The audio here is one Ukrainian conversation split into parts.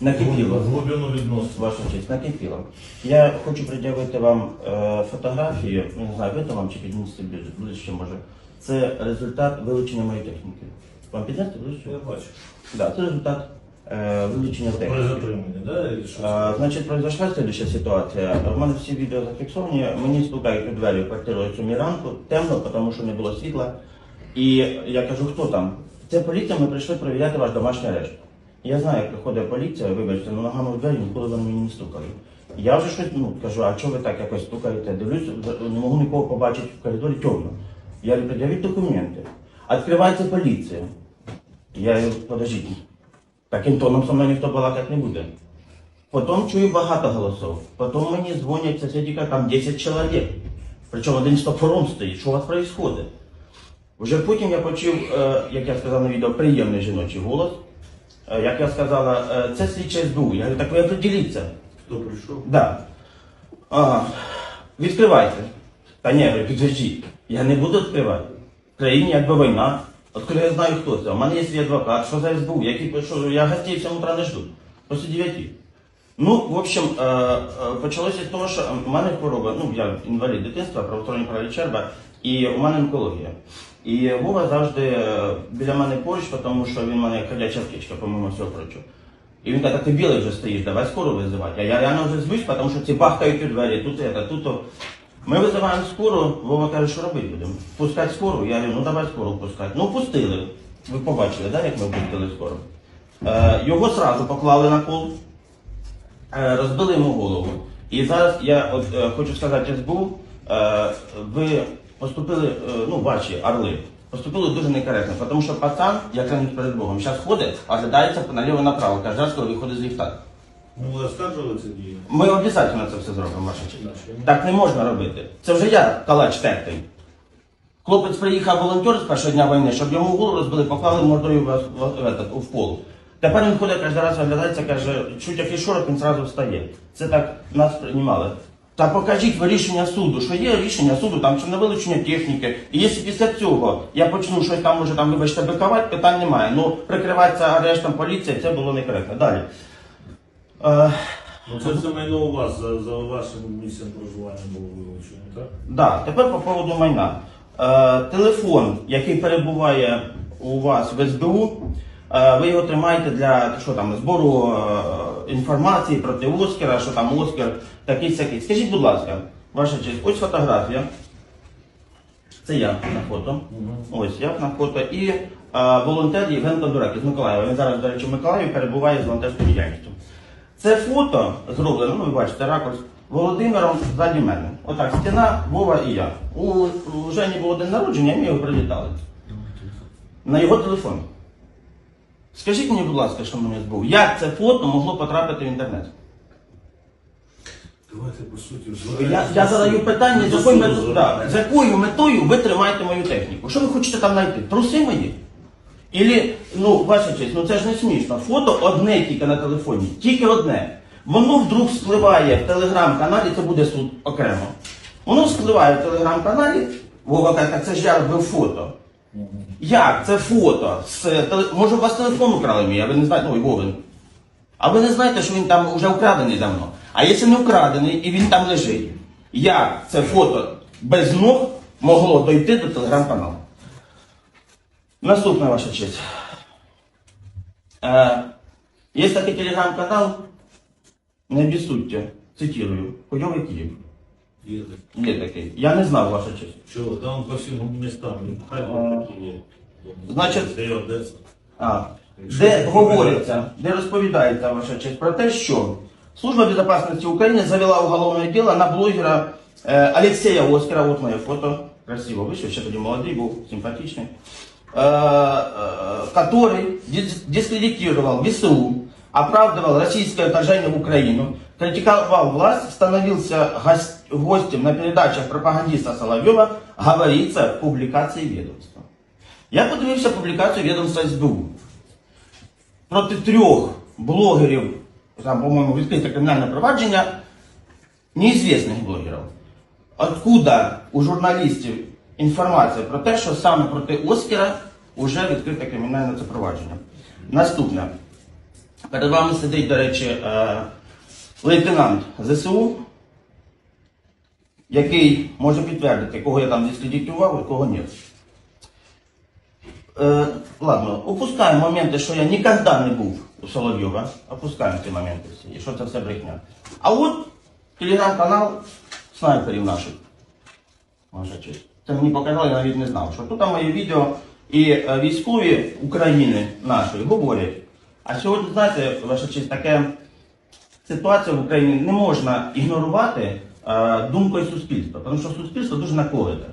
Накипіло. Глибину відносин. Ваша честь, накипіло. Я хочу пред'явити вам е, фотографію, ну, не знаю, видно вам чи піднести ближче, ближче може. Це результат вилучення моєї техніки. Вам піднести ближче? Я бачу. Да, це результат е, вилучення При техніки. затриманні, да? А, значить, произошла следующая ситуація. У мене всі відео зафіксовані. Мені стукають у двері в квартиру о 7 ранку, темно, тому що не було світла. І я кажу, хто там? Це поліція, ми прийшли перевіряти ваш домашній арешт. Я знаю, як приходить поліція, вибачте, ну ногами в двері ніколи вони мені не стукали. Я вже щось ну, кажу, а чого ви так якось стукаєте? Дивлюсь, не можу нікого побачити в коридорі темно. Я говорю, пред'явіть документи. Відкривається поліція. Я говорю, подождіть, таким тоном со мною ніхто балакати не буде. Потім чую багато голосів. Потім мені дзвонять сусіди, там 10 чоловік. Причому один з топором стоїть. Що у вас відбувається? Вже потім я почув, е, як я сказав на відео, приємний жіночий голос. Е, Як я сказала, е, це слідче СБУ. Я говорю, так ви определіться. Хто прийшов? Да. Ага. Відкривайте. Та ні, підождіть. Я не буду відкривати. В країні якби війна. Откуда я знаю, хто це? У мене є свій адвокат, що за СБУ, який що, я гостей в 7 утра не жду. Після 9. Ну, в общем, е, почалося з того, що в мене хвороба, ну, я інвалід дитинства, правостороння паралічерба, і у мене онкологія. І Вова завжди е, біля мене поруч, тому що він мене як ходяча аптечка, помимо всього прочого. І він каже, так ти білий вже стоїш, давай скору визивати. А я реально вже звусь, тому що ці бахкають у двері, тут це, тут. Ми визиваємо скору, Вова каже, що робити будемо? Пускати скору? Я говорю, ну давай скору пускати. Ну пустили. Ви побачили, да, як ми пустили скору? Е, його сразу поклали на кол, е, розбили йому голову. І зараз я от, е, хочу сказати СБУ, е, ви поступили, е, ну, ваші орли, поступили дуже некоректно, тому що пацан, як раніше перед Богом, зараз ходить, оглядається наліво направо, кожен раз, коли виходить з ліфта. Ну, оскаржували це дію? Ми обов'язково це все зробимо, ваша честь. Так не можна робити. Це вже я калач тертий. Хлопець приїхав волонтер з першого дня війни, щоб йому голову розбили, поклали мордою в, в, в, в пол. Тепер він ходить кожен раз оглядається, каже, чуть який шорох, він зразу встає. Це так нас приймали. Та покажіть ви рішення суду, що є рішення суду, там чи на вилучення техніки. І якщо після цього я почну щось там, може там, вибачте, бикувати, питань немає. Ну, прикриватися арештом поліції, це було некоректно. Далі. Е, Ну, це все майно у вас, за, за вашим місцем проживання було вилучено, так? Да, тепер по поводу майна. Е, телефон, який перебуває у вас в СБУ, е, ви його тримаєте для що там, збору е, інформації проти Оскара, що там Оскар такий сякий. Скажіть, будь ласка, ваша честь, ось фотографія. Це я на фото. Ось я на фото. І е, волонтер Євген Кондурак із Миколаєва. Він зараз, до речі, в Миколаєві перебуває з волонтерською діяльністю. Це фото зроблено, ну ви бачите, ракурс Володимиром ззаді мене. Отак, стіна, Вова і я. У, Жені було день народження, і ми його привітали. На його телефон. Скажіть мені, будь ласка, що мені збув, як це фото могло потрапити в інтернет? Давайте по суті Я, я задаю питання, з якою, метою, да, з якою метою ви тримаєте мою техніку? Що ви хочете там знайти? Труси мої? Ілі, ну, ваша честь, ну це ж не смішно. Фото одне тільки на телефоні, тільки одне. Воно вдруг спливає в телеграм-каналі, це буде суд окремо. Воно спливає в телеграм-каналі, Вова каже, так це ж я робив фото. Як? Це фото. З, теле- Може, у вас телефон украли мій, а ви не знаєте, ой, Вовин. А ви не знаєте, що він там вже украдений давно. А якщо не украдений і він там лежить, як це фото без ног могло дойти до телеграм-каналу? Наступна ваша честь. Е, є такий телеграм-канал, не обіссудьте, цитирую, Хуйовий Київ. Є так. Є такий. Я не знав, ваша честь. Чого? Там по всім містам. А, Харків такі є. значить- Де Одеса. А, де говориться, де розповідається ваша честь про те, що Служба безопасности України завела уголовное дело на блогера э, Алексея Оскара, вот мое фото, красиво вышел, еще тоді молодой был, симпатичный, э, э, который дис- дискредитировал ВСУ, оправдывал российское вторжение в Украину, критиковал власть, становился гос- гостем на передачах пропагандиста Соловьева, говорится в публикации ведомства. Я подивився публікацію відомства СБУ. Проти трьох блогерів, там, по-моєму, відкрите кримінальне провадження, неізвісних блогерів. Откуда у журналістів інформація про те, що саме проти Оскара вже відкрите кримінальне провадження? Наступне. Перед вами сидить, до речі, е, лейтенант ЗСУ, який може підтвердити, кого я там дискредитував, а кого ні. Е, ладно, опускаємо моменти, що я ніколи не був у Соловйова. Опускаємо ці моменти всі, і що це все брехня. А от телеграм-канал снайперів наших. Це мені показали, я навіть не знав, що тут моє відео і е, військові України нашої говорять. А сьогодні, знаєте, ваша честь, таке ситуація в Україні не можна ігнорувати е, думкою суспільства, тому що суспільство дуже наколите.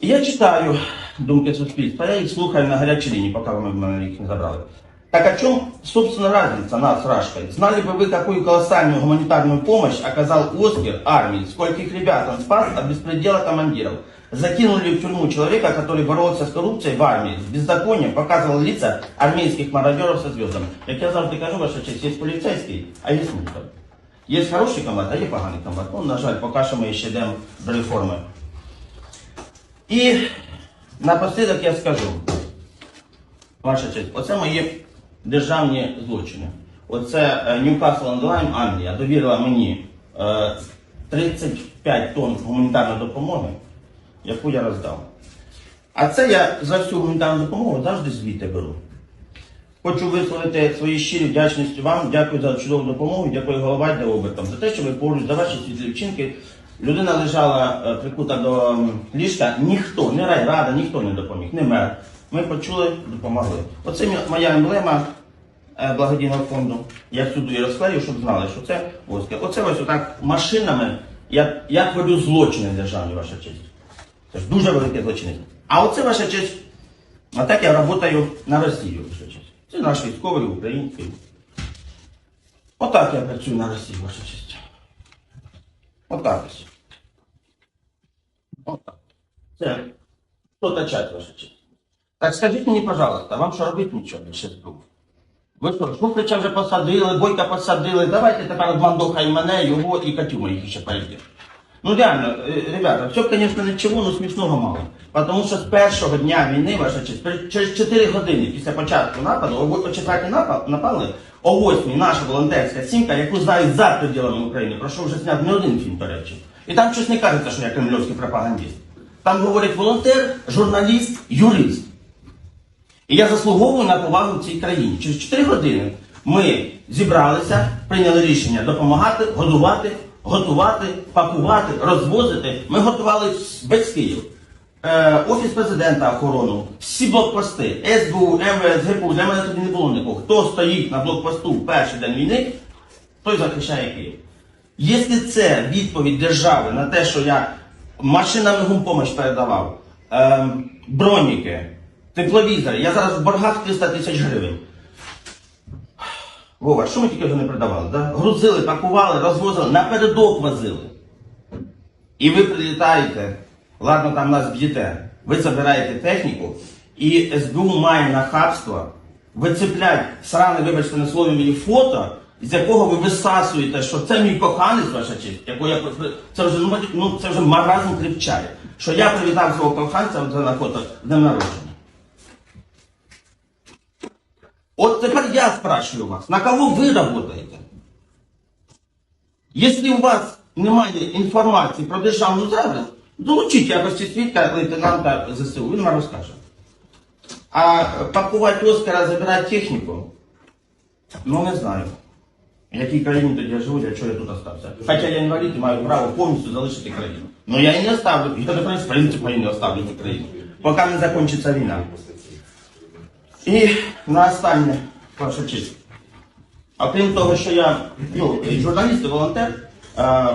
Я читаю думки суспільства, я їх слухаю на гарячій лінії, поки ви мене їх не забрали. Так о чем, собственно, разница нас с? Знали бы вы, какую колоссальную гуманитарную помощь оказал Оскар армии, скольких ребят он спас от беспредела командиров? Закинули в тюрьму человека, который боролся с коррупцией в армии, с беззаконием, показывал лица армейских мародеров со звездами. Як я завжди кажу, ваша честь, є поліцейський, а є мусор. Є хороший комбат, а є поганий комбат. Ну, на жаль, поки що ми ще йдемо до реформи. І напослідок я скажу, ваша честь, оце мої державні злочини. Оце Ньюкасл Онлайн Англія довірила мені е, 35 тонн гуманітарної допомоги, яку я роздав. А це я за всю гуманітарну допомогу завжди звідти беру. Хочу висловити свої щирі вдячності вам. Дякую за чудову допомогу. Дякую голова для обертом за те, що ви поруч за ваші світлі вчинки. Людина лежала е, прикута до ліжка. Ніхто, не райрада, ніхто не допоміг, не мер. Ми почули, допомогли. Оце моя емблема е, благодійного фонду. Я сюди її розклею, щоб знали, що це Оскар. Оце ось отак машинами. Я, я творю злочини державні, ваша честь. Це ж дуже велике злочинність. А оце ваша честь. А так я працюю на Росію, ваша честь. Це наш військовий, український. Отак я працюю на Росії, ваша честь. Отак ось. Отак. Це хто тачать, ваша честь. Так скажіть мені, пожалуйста, вам що робити нічого більше збув? Ви що, Шуфрича вже посадили, Бойка посадили, давайте тепер Мандоха і мене, його і Катю моїх ще перейдемо. Ну реально, э, ребята, все, конечно, ничего, но смішного мало. Потому що з першого дня війни, ваша честь, через 4 години після початку нападу, о 4 напали, о 8 наша волонтерська сімка, яку знають за пределами України, про що вже зняв не один фільм, до речі. І там щось не кажеться, що я кремльовський пропагандист. Там говорить волонтер, журналіст, юрист. І я заслуговую на повагу в цій країні. Через 4 години ми зібралися, прийняли рішення допомагати, годувати, готувати, пакувати, розвозити. Ми готували весь Київ. Е, Офіс президента охорону, всі блокпости, СБУ, МВС, ГПУ, для мене тоді не було нікого. Хто стоїть на блокпосту в перший день війни, той захищає Київ. Якщо це відповідь держави на те, що я машинами гумпомощ передавав, ем, броніки, тепловізори, я зараз в боргах 300 тисяч гривень. Вова, що ми тільки вже не продавали? Да? Грузили, пакували, розвозили, напередок возили. І ви прилітаєте, ладно, там нас б'єте, ви забираєте техніку, і СБУ має нахабство вицеплять сране, вибачте на слові мені фото, з якого ви висасуєте, що це мій коханець, ваша честь, якого я це вже ну, ну це вже маразм кріпчає, що я привітав свого коханця на фото днем народження. От тепер я спрашиваю вас, на кого ви работаете? Якщо у вас немає інформації про державну зраду, долучіть якості свідка лейтенанта ЗСУ, він вам розкаже. А пакувати Оскара, забирати техніку, ну не знаю. В якій країні тоді я живу, для чого я тут остався. Хоча я інвалід і маю право повністю залишити країну. Ну я і не оставлю, я тепер з принципу і не оставлю цю країну, поки не закінчиться війна. І на останнє, ваша честь. Окрім того, що я ну, журналіст і волонтер, е,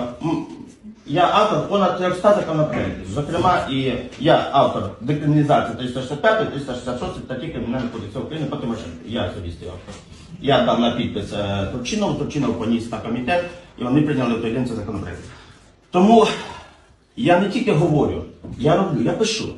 я автор понад 300 законопроєктів. Зокрема, і я автор декриміналізації 365, 366 статті Кримінального кодексу України по Тимошенко. Я особистий автор. Я дав на підпис е, Турчинову, Турчинов поніс на комітет, і вони прийняли той день цей законопроект. Тому я не тільки говорю, я роблю, я пишу.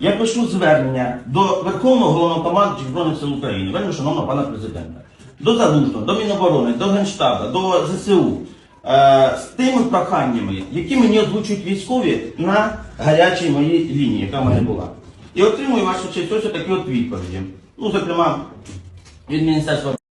Я пишу звернення до Верховного головнокомандуючого Збройних сил України, вельми шановного пана президента, до Залужного, до Міноборони, до Генштабу, до ЗСУ е, з тими проханнями, які мені озвучують військові на гарячій моїй лінії, яка в мене була. І отримую вашу честь ось такі от відповіді. Ну, зокрема, від Міністерства